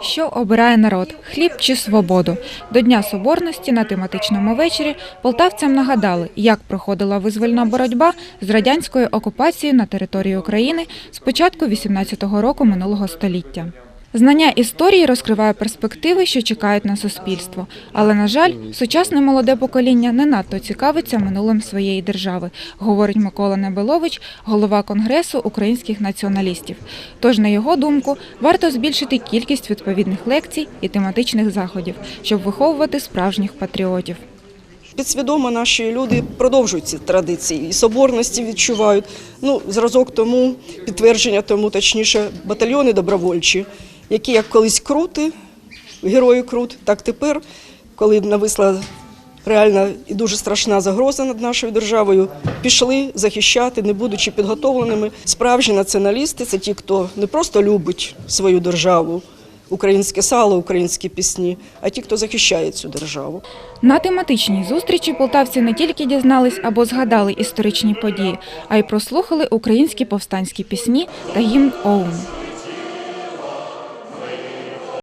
Що обирає народ хліб чи свободу? До Дня Соборності на тематичному вечорі полтавцям нагадали, як проходила визвольна боротьба з радянською окупацією на території України з початку 18-го року минулого століття. Знання історії розкриває перспективи, що чекають на суспільство. Але, на жаль, сучасне молоде покоління не надто цікавиться минулим своєї держави, говорить Микола Небелович, голова Конгресу українських націоналістів. Тож, на його думку, варто збільшити кількість відповідних лекцій і тематичних заходів, щоб виховувати справжніх патріотів. Підсвідомо наші люди продовжують ці традиції і соборності відчувають. Ну, зразок тому, підтвердження тому, точніше, батальйони добровольчі, які як колись крути, герої крут, так тепер, коли нависла реальна і дуже страшна загроза над нашою державою, пішли захищати, не будучи підготовленими. Справжні націоналісти це ті, хто не просто любить свою державу, українське сало, українські пісні, а ті, хто захищає цю державу. На тематичній зустрічі полтавці не тільки дізнались або згадали історичні події, а й прослухали українські повстанські пісні та гімн ОУН.